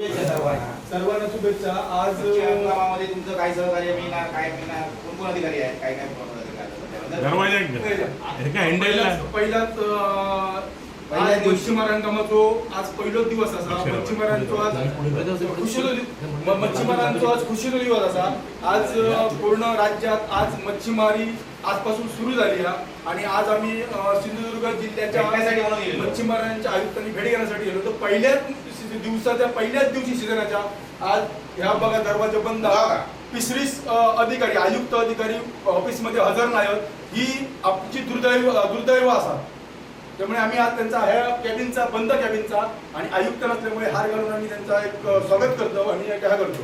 सर्वांना. सर्वांना शुभेच्छा. आज हंगामामध्ये तुमचं काय सहकार्य मिळणार काय मिळणार? कोण कोण अधिकारी आहेत? काय काय हे पहिलाच पहिलाच आज दिवशी. मच्छीमार हंगामाचो आज पहिलो दिवस असा. मच्छीमारांचो आज खुशीलो मच्छीमारांचो आज खुशीलो दिवस असा. आज पूर्ण राज्यात आज मच्छीमारी आजपासून सुरू झाली आणि आज आम्ही सिंधुदुर्ग जिल्ह्याच्या. मच्छीमारांच्या आयुक्तांनी भेट घेण्यासाठी गेलो. तर पहिल्याच दिवसाच्या पहिल्याच दिवशी सीझनाच्या आज ह्या बघा दरवाजा बंद. पिसरीस अधिकारी आयुक्त अधिकारी ऑफिसमध्ये हजर नाहीत ही आमची दुर्दैव दुर्दैव असा. त्यामुळे आम्ही आज त्यांचा ह्या कॅबिनचा बंद कॅबिनचा आणि आयुक्त नसल्यामुळे हार घालून आम्ही त्यांचा एक स्वागत करतो आणि एक ह्या करतो.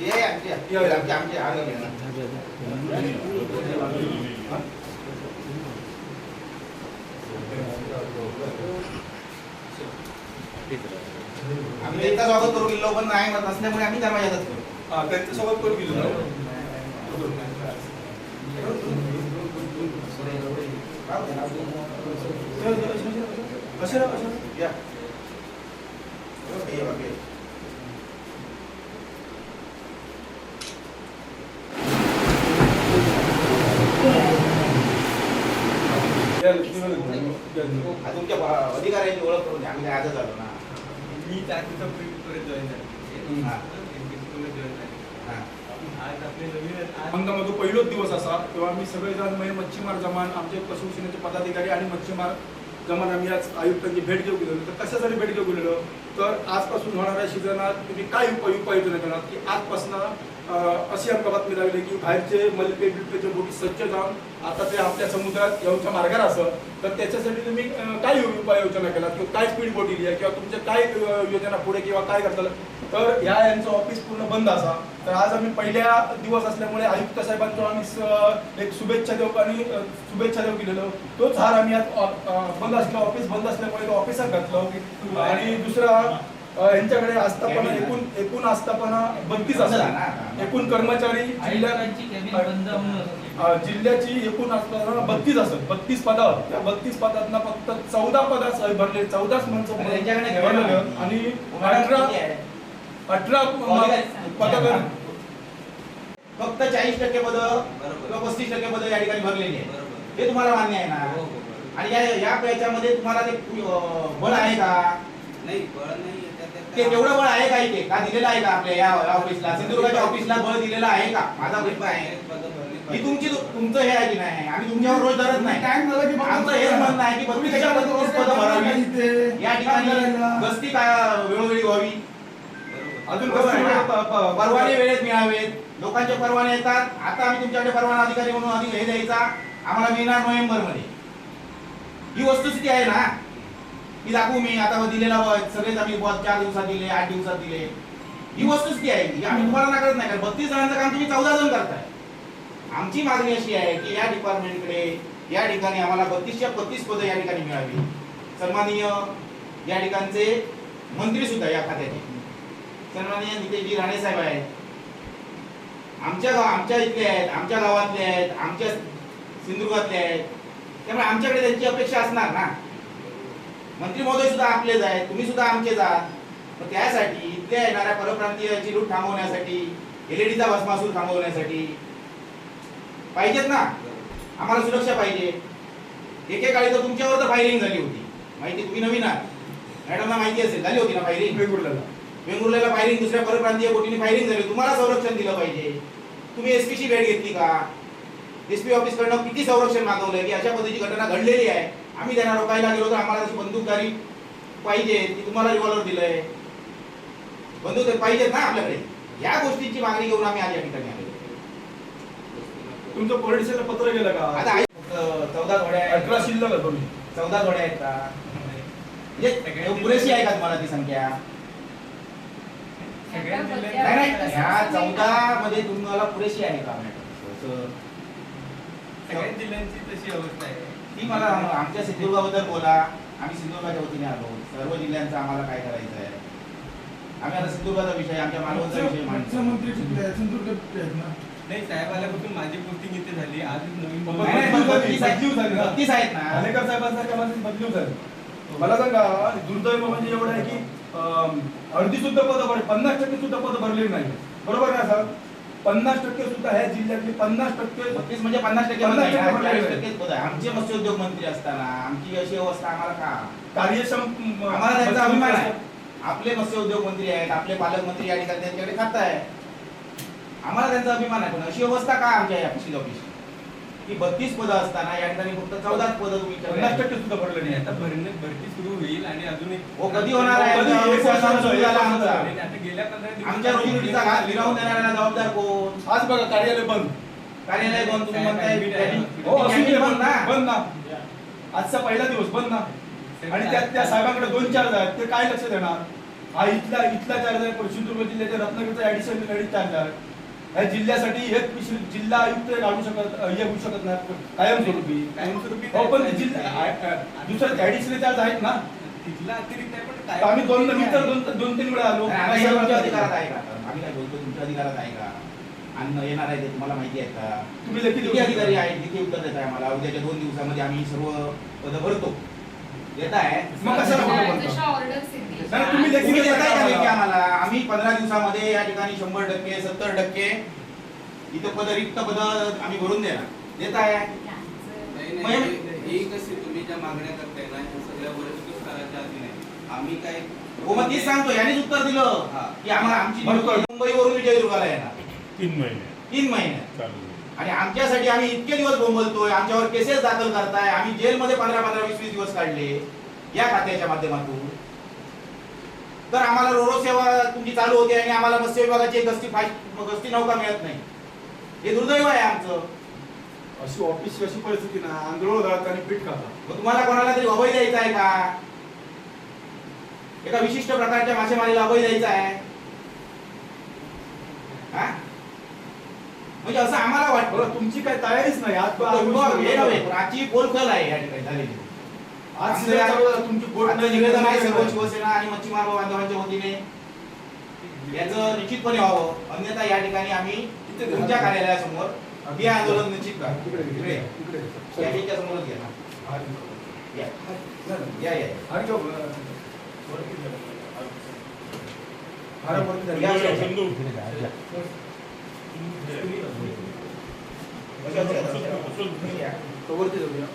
हे आमचे या, या. आमचे आमचे हार घालून येणार. आम्ही त्यांचं स्वागत करू गेलो पण नाही म्हणत नसल्यामुळे आम्ही दरवाजातच करू हा, त्यांचं स्वागत करून गेलो कशाला कशाला या. तुमच्या अधिकाऱ्याची ओळख करून द्या आम्ही आजच आलो ना मी जॉईन झाले. हा. जॉईन झाले. आज हंगामाचा पहिलोच दिवस असा तेव्हा आम्ही सगळेजण म्हणजे मच्छीमार जमान आमचे पशुसेनेचे पदाधिकारी आणि मच्छीमार जमान आम्ही आज आयुक्तांची भेट घेऊ गेलेलो. तर कशासाठी भेट घेऊ गेलेलो? तर आजपासून होणाऱ्या सीझनात तुम्ही काय उपाय उपाययोजना करणार? की आजपासून अशी आमका बातमी लागली की बाहेरचे मलपे बिलपेचे बोटी स्वच्छ जाऊन आता ते आपल्या समुद्रात येऊच्या मार्गावर असं तर त्याच्यासाठी तुम्ही काय काय उपाययोजना केला किंवा काय स्पीड बोट दिली किंवा तुमच्या काय योजना पुढे किंवा काय करताल तर ह्या यांचं ऑफिस पूर्ण बंद असा. तर आज आम्ही पहिल्या दिवस असल्यामुळे आयुक्त साहेबांचो आम्ही एक शुभेच्छा देऊ आणि शुभेच्छा देऊ गेलेलो तोच हार आम्ही आज बंद असला ऑफिस बंद असल्यामुळे तो ऑफिसात घातलो. आणि दुसरा यांच्याकडे आस्थापना एकूण एकूण आस्थापना बत्तीस असतात. एकूण कर्मचारी जिल्ह्याची एकूण आस्थापना बत्तीस असत बत्तीस पदावर. त्या बत्तीस पदांना फक्त चौदा पदास भरले चौदाच माणसं. भरलेलं आणि अठरा? अठरा पदावर. फक्त चाळीस टक्के पद. किंवा पस्तीस टक्के पद या ठिकाणी भरलेली आहे. हे तुम्हाला मान्य आहे ना? हो, हो. आणि या या याच्यामध्ये तुम्हाला ते बळ आहे का? नाही बळ नाही ते तेवढं बळ आहे का इथे? का दिलेलं आहे का आपल्या या ऑफिसला सिंधुदुर्गाच्या ऑफिसला बळ दिलेलं आहे का? माझा प्रश्न आहे. ही. तुमची तुमचं हे आहे की नाही? आम्ही तुमच्यावर रोज धरत नाही. आमचं हेच म्हणणं आहे की बत्तीसच्या बत्तीस पदं भरावी? या ठिकाणी गस्ती काय वेळोवेळी व्हावी. अजून परवाने वेळेत मिळावेत. लोकांचे परवाने येतात. आता आम्ही तुमच्याकडे परवाना अधिकारी म्हणून अधिक हे द्यायचा. आम्हाला मिळणार नोव्हेंबरमध्ये ही वस्तुस्थिती आहे ना? मी दाखवू मी आता दिलेला व सगळेच आम्ही चार दिवसात दिले आठ दिवसात दिले. ही वस्तुस्थिती आहे की आम्ही तुम्हाला नाकारत नाही कारण बत्तीस जणांचं काम तुम्ही चौदा जण करताय. आमची मागणी अशी आहे की या डिपार्टमेंटकडे या ठिकाणी आम्हाला बत्तीसच्या बत्तीस पदं या ठिकाणी मिळावी सन्माननीय या ठिकाणचे मंत्री सुद्धा या खात्याचे. सन्माननीय नितेशजी राणे साहेब आहेत. आमच्या गाव आमच्या इथले आहेत आमच्या गावातले आहेत आमच्या सिंधुदुर्गातले आहेत. त्यामुळे आमच्याकडे त्यांची अपेक्षा असणार ना? मंत्री महोदय सुद्धा आपलेच आहेत तुम्ही सुद्धा आमचेच आहात. मग त्यासाठी इथल्या येणाऱ्या परप्रांतीयाची लूट थांबवण्यासाठी एलईडीचा भस्मासूर थांबवण्यासाठी पाहिजेत ना? आम्हाला सुरक्षा पाहिजे. एकेकाळी तर तुमच्यावर तर फायरिंग झाली होती. माहिती तुम्ही नवीन आहात. मॅडमना माहिती असेल झाली होती ना फायरिंग वेगवेगळ्या वेंगुर्ल्याला फायरिंग दुसऱ्या परप्रांतीय बोटीने फायरिंग झाली. तुम्हाला संरक्षण दिलं पाहिजे. तुम्ही एसपीची भेट घेतली का? एसपी ऑफिस कडनं किती संरक्षण मागवलंय? की अशा पद्धतीची घटना घडलेली आहे? आम्ही त्यांना रोखायला गेलो तर आम्हाला तशी बंदूकदारी पाहिजे ती तुम्हाला रिव्हॉल्वर दिलंय. बंदूक तर पाहिजेत ना आपल्याकडे. या गोष्टींची मागणी घेऊन आम्ही आज या ठिकाणी आलो. तुमचं पोलिसाला पत्र गेलं का? आता आई चौदा घोड्या आहेत. अठरा शिल्लक आहे तुम्ही. चौदा घोड्या आहेत का? म्हणजे पुरेशी आहे का तुम्हाला ती संख्या? सगळ्या नाही ह्या चौदा मध्ये तुम्हाला पुरेशी आहे का मॅडम? सगळ्या जिल्ह्यांची तशी अवस्था आहे. ती मला आमच्या सिंधुदुर्गाबद्दल बोला. आम्ही सिंधुदुर्गाच्या वतीने आलो. सर्व जिल्ह्यांचं आम्हाला काय करायचं आहे? आम्ही आता सिंधुदुर्गाचा विषय आमच्या मालवणचा विषय मुख्यमंत्री ना? नाही साहेब आल्यापासून माझी पोस्टिंग इथे झाली. आजच नवीन बत्तीस आहेत. ना. साहेबांसारख्या बदली झाली. मला सांगा दुर्दैव म्हणजे एवढं आहे की अर्धी सुद्धा पदं भरली पन्नास टक्के सुद्धा पदं भरलेली नाही बरोबर ना सर? पन्नास टक्के सुद्धा ह्या जिल्ह्यातली पन्नास टक्के बत्तीस म्हणजे पन्नास टक्के पन्नास नाही, टक्के. टक्केच आहे. आमचे मत्स्योद्योग मंत्री असताना आमची अशी अवस्था आम्हाला का कार्यक्षम आम्हाला त्यांचा अभिमान आहे आपले मत्स्योद्योग मंत्री आहेत आपले पालकमंत्री या ठिकाणी त्यांच्याकडे खातं आहे आम्हाला त्यांचा अभिमान आहे पण अशी अवस्था का आमच्या या ऑफिस ऑफिस की बत्तीस पदं असताना या ठिकाणी फक्त चौदाच पदं तुम्ही पन्नास. टक्के सुद्धा भरले नाही आता भरणे भरती सुरू होईल आणि अजून एक हो कधी होणार आहे कधी? एक वर्षानं सुरू झाला आमचा. आणि आता गेल्या पंधरा दिवसात- आमच्या रोजीरोटीचा घात देणाऱ्याला जबाबदार कोण? आज बघा कार्यालय बंद. कार्यालय बंद तुम्ही काय म्हणताय हो असू दे, कॅन्टीन बंद ना? बंद ना. आजचा पहिला दिवस बंद ना. आणि त्या त्या साहेबांकडे दोन चार्ज आहेत. ते काय लक्ष देणार? हा इथला इथला चार्ज आहे. सिंधुदुर्ग जिल्ह्याच्या रत्नागिरीचा ऍडिशनल क्रेडिट चार्ज आहे. या जिल्ह्यासाठी एक जिल्हा आयुक्त काढू शकत हे होऊ शकत नाही कायमस्वरूपी. कायमस्वरूपी हो पण जिल्हा दुसरं ऍडिशनल चार्ज आहेत ना. तिथला अतिरिक्त आहे पण तर काय आम्ही दोन मी तर दोन दोन तीन वेळा आलो. अधिकारात आहे का? आम्ही काय बोलतो तुमच्या अधिकारात आहे का? अन्न येणार आहे ते तुम्हाला माहिती आहे का? तुम्ही लेखी देऊ किती अधिकारी. आहेत किती उत्तर देत आहे आम्हाला? उद्याच्या दोन दिवसामध्ये आम्ही सर्व पद भरतो. देत आहे? मग कशाला तुम्ही का आम्हाला? आम्ही पंधरा दिवसामध्ये या ठिकाणी शंभर टक्के सत्तर टक्के इथं पद रिक्त पद आम्ही भरून देणार. देत आहे? हे- हे कसे तुम्ही ज्या मागण्या करताय ना ह्या सगळ्या वरिष्ठ स्तराच्या अधीन आहे. आम्ही काय हो मग तीच सांगतो यांनीच उत्तर दिलं. हा. की आम्हाला आमची बरोबर. नियुक्ती मुंबईवरून विजयदुर्गाला येणार. तीन महिने. तीन महिन्यात चालू आणि आमच्यासाठी आम्ही इतके दिवस बोंबलतोय आमच्यावर केसेस दाखल करताय आम्ही जेलमध्ये पंधरा पंधरा वीस वीस दिवस काढले या खात्याच्या माध्यमातून. तर आम्हाला रोरो सेवा तुमची चालू होते आणि आम्हाला मत्स्य विभागाची एक गस्ती फाय- गस्ती नौका मिळत नाही. हे दुर्दैव आहे आमचं. अशी ऑफिसची अशी परिस्थिती ना आंधळो राहत आणि पीठ खातात. मग तुम्हाला कोणाला तरी अभय द्यायचा आहे का? एका विशिष्ट प्रकारच्या मासेमारीला अभय द्यायचा आहे? म्हणजे असं आम्हाला वाटतं. तुमची काय तयारीच नाही. आज आजची बोलचाल आहे या ठिकाणी झालेली. आज तुमची बोट आजचं निवेदन आहे सर्व शिवसेना आणि मच्छीमार बांधवांच्या वतीने. याचं निश्चितपणे व्हावं. अन्यथा या ठिकाणी आम्ही तुमच्या कार्यालयासमोर हे आंदोलन निश्चित करा इकडे इकडे या. इकडे या गेटच्या समोरच घ्या ना. या. या या अं, अरे वरती या. या. सिंधू या. तो वरती जाऊया